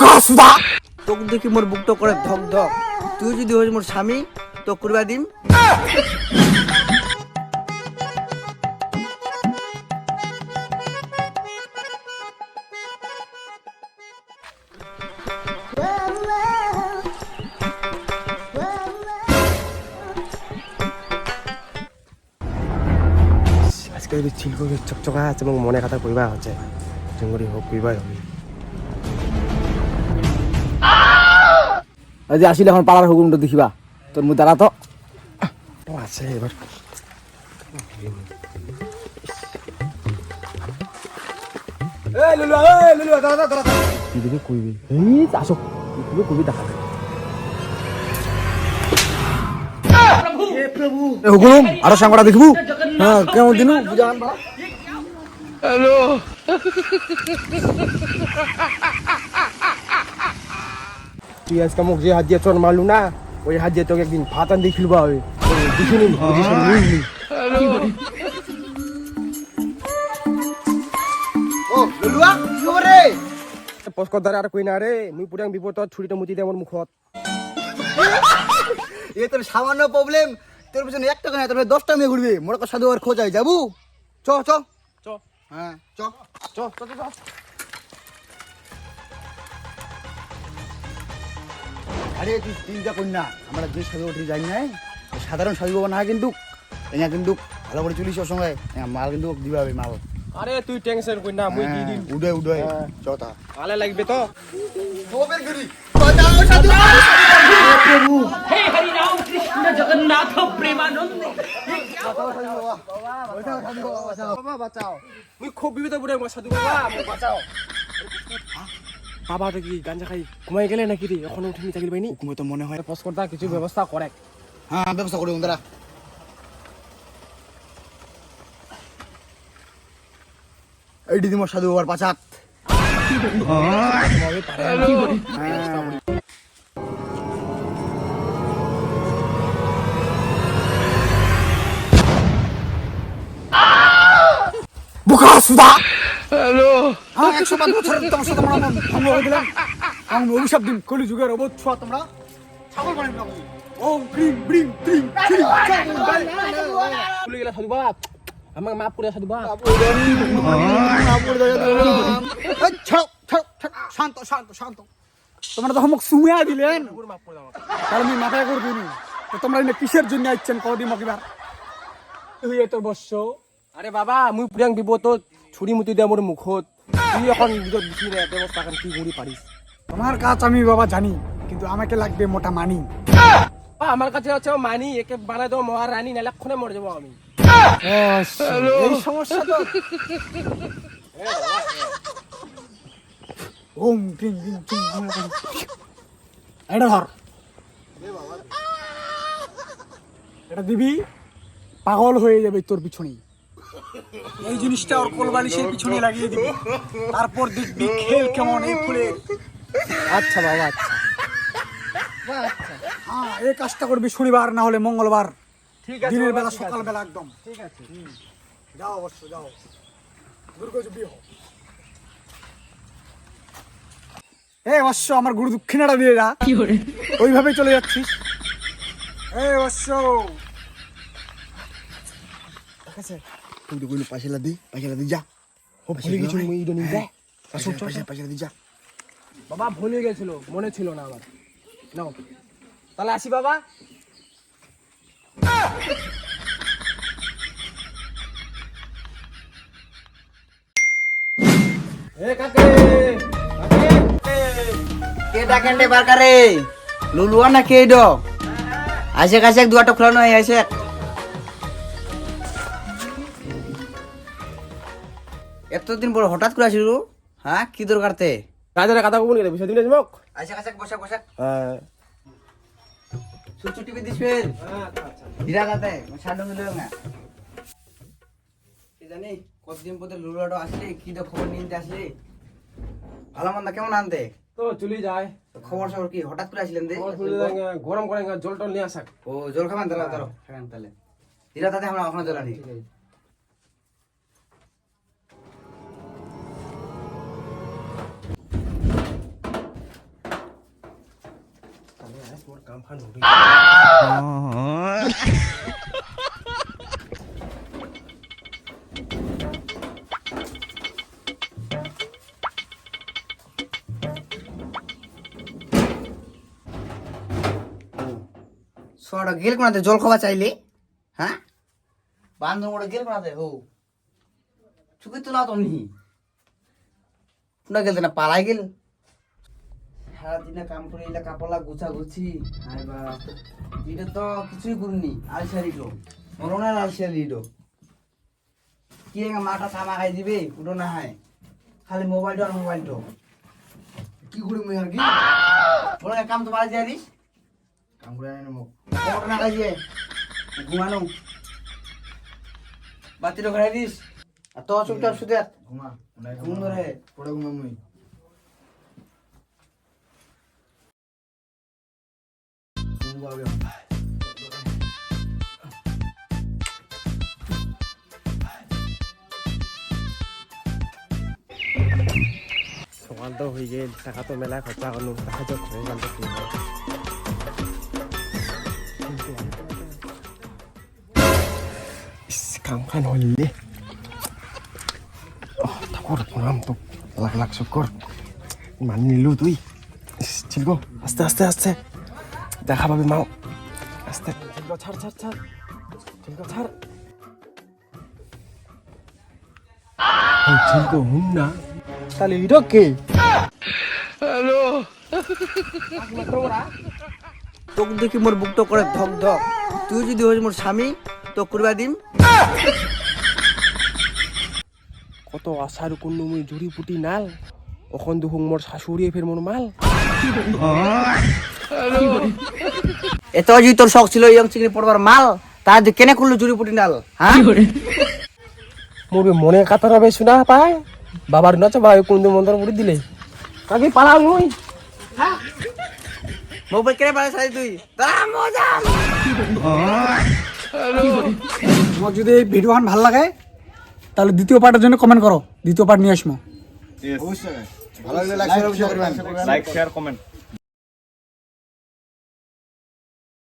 বুকা সুদা তোকে দেখি মোর বুকটা করে ধক ধক। তুই যদি হইস মোর স্বামী তো করবা দিম। আজকে চকচকা আছে এবং মনে কথা কইবা হচ্ছে জঙ্গলি হোক কইবাই হবে আজি আসিলে এখন পাড়ার হুকুমটা দেখিবা। তোর মু দাঁড়া তো আছে এবার কইবি এই আসো কইবি দেখা হুকুম আরও সাংবাটা দেখবু। হ্যাঁ কেমন দিনু? বুঝান তুই আজকে মোক যে হাত দিয়ে চোর মারলু না ওই হাত দিয়ে তোকে একদিন ভাত আন দিয়ে খেলবা হবে পস্কর দ্বারা আর কই না রে মুই পুরাং বিপদত ছুরিটা মুতি দে আমার মুখত। এ তোর সামান্য প্রবলেম তোর পিছনে একটা কেন তোর দশটা মেয়ে ঘুরবে। মোর সাধু আর খোঁজাই যাবু? চ চ। চ। হ্যাঁ চ চ চ। আরে তুই চিন্তা কর না আমরা যে সাজে উঠে যাই নাই সাধারণ সাজু বাবা না কিন্তু এনা কিন্তু ভালো করে চলিস অসময় মাল কিন্তু দিবা মাল। আরে তুই টেনশন কর না মুই দি দিন উডে উডে চতা ভালো লাগবে তো। তোবের গরি জগন্নাথ প্রেমানন্দ। বাবা বাঁচাও। খুব বিপদে বুড়ে সাধু বাবা বাঁচাও। বাবা তো কি গাঞ্জা খাই? ঘুমাই গেলে নাকি রে? এখন উঠে নি থাকিল বাইনি তুমি তো মনে হয়। পস্করটা কিছু ব্যবস্থা করে। হ্যাঁ ব্যবস্থা করে দাঁড়া। এইটি তোমার সাধু বাবার পাচাত বুকা সুদা। হ্যালো হ্যাঁ দিলাম। অভিশাপ দিন তোমরা। ছাগল বানাই না ওম ক্রিম ক্রিম ক্রিম। ভুলে সাধু বাবা আমাকে মাফ করে সাধু বাবা শান্ত শান্ত শান্ত। তোমরা তো আমাকে সুমিয়া দিলেন। মাফ করে দাও তাহলে আমি মাথায় করে দিন তো তোমরা এনে কিসের জন্য আইছেন? কদিন মকিবার হইয়ে তোর বর্ষ আরে বাবা, মুই পুরাং বিপদ ছুরি মুতি দে মোর মুখত। তুই এখন নিজের দিছি ব্যবস্থা কান কি করি পারিস। তোমার কাজ আমি বাবা জানি কিন্তু আমাকে লাগবে মোটা মানি। আমার কাছে আছে মানি একে বানাই দেবো মহারানী নাহলে এক্ষণে মরে যাব আমি। এই সমস্যা তো ওম ক্রিম ক্রিম ক্রিম এটা ধর। এটা দিবি পাগল হয়ে যাবে তোর পিছনে এই জিনিসটা ওর কোলবালিশের পিছনে লাগিয়ে দিবি। তারপর দেখবি খেল কেমন এই ফুলের আচ্ছা বাবা আচ্ছা। হ্যাঁ এই কাজটা করবি শনিবার না হলে মঙ্গলবার। ঠিক দিনের বেলা সকাল বেলা একদম। ঠিক আছে। যাও অবশ্য যাও। দুর্গজুবি হও এ অবশ্য আমার গুরু দক্ষিণাটা দিয়ে যা। ওইভাবে চলে যাচ্ছিস। এ অবশ্য। ঠিক আছে। তুই কইলি পয়সা দি পয়সা দি যা ও ভুলে গেছিল মুই ইডো নিয়ে দে পয়সা পয়সা দি যা বাবা ভুলে গেছিল মনে ছিল না আমার নাও তাহলে আসি বাবা এ কাকে কাকে কে ডাকেন রে বারকারে লুলুয়া না কে ড আসে কাছে দুয়াটা খোলানো হয় আসে এতদিন পর হঠাৎ করে আসিল হ্যাঁ? কি দরকার তে? রাজারে কথা কবুন গেলে বিষয় দিলে মোক আসে কাছে বসে বসে হ্যাঁ। টিপি গাতে না? কি জানি কতদিন পরে লুলুয়াটা আসলে কি তো খবর নিতে আসলে? ভালো মন্দ কেমন আনতে? তো চলি যায়। খবর সবর কি হঠাৎ করে আসলেন দে? গরম করে জল টল নিয়ে আসাক। ও জল খাবেন দাঁড়াও তাহলে। ধীরা তাতে আমরা ওখানে জল আনি কাম ফান হৰি সোয়াটা গেল কোনাতে জল খাওয়া চাইলে হ্যাঁ বান্ধব ওটা গেল কোনাতে হো চুকি তোলা তো নি পুনা গেল না পালাই গেল সারাদিনে কাম করে এলা কাপড়লা গুছা গুছি আরে বা এটা তো কিছুই করিনি আলসারি তো মরণের আলসারি তো কি মাটা সামা খাই দিবে উঠো না হয়। খালি মোবাইলটো আর মোবাইলটো কি করি মুই আর কি? বলে কাম তো বাড়ি যাইস কাম করে আনি মোক। কোট না কাজে ঘুমানো। বাতিটা ঘুরাই দিস। আর তো চুপচাপ শুতে। ঘুমা ঘুম ধরে। পড়ে ঘুমা মুই সকাল তো হয়ে গেল টাকা তো মেলা খরচা করল দেখা যাক ঘরে ইস, কাম খান হইলে ঠাকুর প্রণাম তো লাখ লাখ শুকর মানি নিলু তুই ঠিক আস্তে আস্তে আস্তে দেখা পাবি মাও। আস্তে। ঠিক ছাড় ছাড় ছাড়। ঠিক ছাড়। ও, হুম না। তাহলে এটা কে? তোক দেখি মোর বুকটো করে ধক ধক। তুই যদি হইস মোর স্বামী তো করবা দিম। কত আশার কোনো মুই জুড়ি পুটি নাল। অখন দুহুং মোর শাশুড়ি ফের মোর মাল। এত যদি তোর শখ ছিল ইয়ং চিংড়ি পড়বার মাল তা যে কেনে করল চুরি পুটি ডাল হ্যাঁ? মোর মনে কাতারা বে শুনা পায় বাবার নাচ ভাই কোন মন্ত্র মুড়ি দিলে। কাকে পালা মুই। মোবাইল কেনে সাই তুই? দাঁড়া মজা! তোমার যদি এই ভিডিওখান ভালো লাগে তাহলে দ্বিতীয় পার্টের জন্য কমেন্ট করো। দ্বিতীয় পার্ট নিয়ে আসব লাইক শেয়ার কমেন্ট